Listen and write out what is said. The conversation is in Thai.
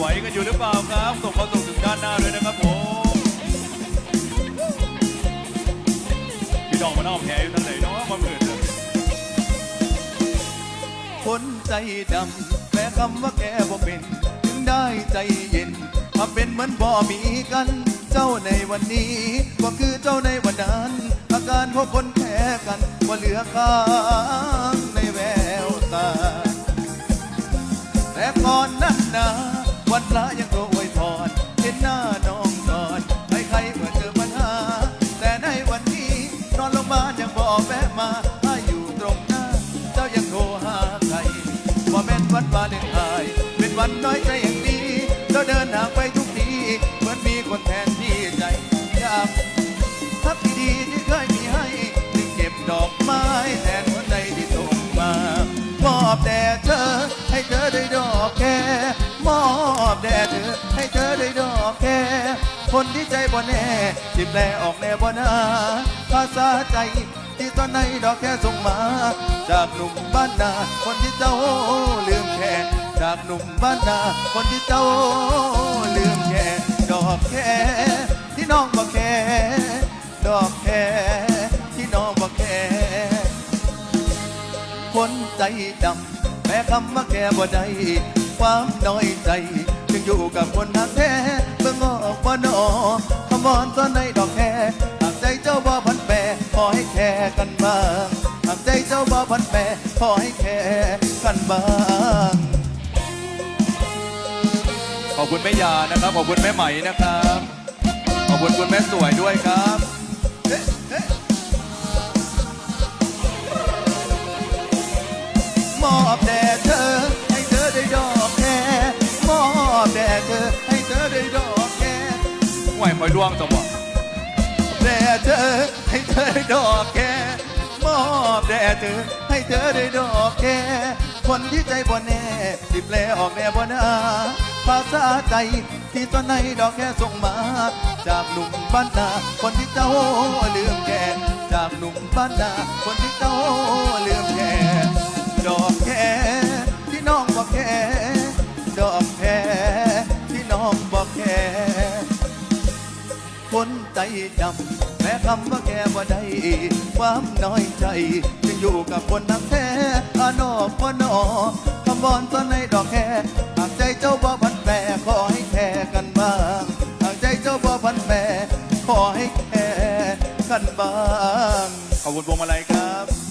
ไหวกันอยู่หรือเปล่าครับ ส่งความสุขถึงด้านหน้าด้วยนะครับผมพี่ดอกมานอกแผลอยู่นั่นเลยเนาะมาหมื่นเลยคนใจดำแม้คำว่าแกบ่เป็น ถึงได้ใจเย็นถ้าเป็นเหมือนบ่มีกัน เจ้าในวันนี้ก็คือเจ้าในวันนั้น อาการของคนแพ้กันว่าเหลือข้า พระยังโทรอวยพรเห็นหน้าน้องนอนให้ใครเมื่อเจอปัญหา แต่ในวันนี้นอนโรงพยาบาลยังบอกแวะมาถ้าอยู่ตรงหน้า เจ้ายังโทรหาใครว่าแม่นวันวาเลนไทน์เป็นวันน้อยใจ แด่เธอให้เธอได้ดอกแค่คนที่ใจบ่แน่ที่แปลออกแน่บ่นาภาษาใจที่ตอนในดอกแค่ส่งมา จากหนุ่มบ้านนาคนที่เจ้าลืมแค่จากหนุ่มบ้านนาคนที่เจ้าลืมแค่ดอกแค่ที่น้องบอกแค่ดอกแค่ที่น้องบอกแค่คนใจดำแม้คำว่าแค่บ่ได้ความน้อยใจ อยู่กับคนหักแท้เบิ่งออกบ่นอคำวอนตอนในดอกแค่หากใจเจ้าบ่พันแปรขอให้แค่กันบ้างหากใจเจ้าบ่พันแปรขอให้แค่กันบ้างขอบคุณแม่ยานะครับขอบคุณแม่ไหมนะครับขอบคุณคุณแม่สวยด้วยครับ ด่เธอให้เธอได้ดอกแค่ไหวคอยดวงจังหวะแด่เธอให้เธอได้ดอกแค่มอบแด่เธอให้เธอได้ดอกแค่คนที่ใจบ่แน่ที่แปลออกแน่บ่นาภาษาใจที่ตอนในดอกแค่ส่งมา จากหนุ่มบ้านนาคนที่เจ้าลืมแก่จากหนุ่มบ้านนาคนที่เจ้าลืมแก่ดอกแค่ที่น้องบอกแค่ นใจดำแม้คำว่าแกว่าได้ความน้อยใจยังอยู่กับคนนักแท้อานอพนอคำบอนตอนในดอกแค่หากใจเจ้าบ่พันแปรขอให้แค่กันบ้างหากใจเจ้าบ่พันแปรขอให้แค่กันบ้างขอบคุณพวงมาลัยครับ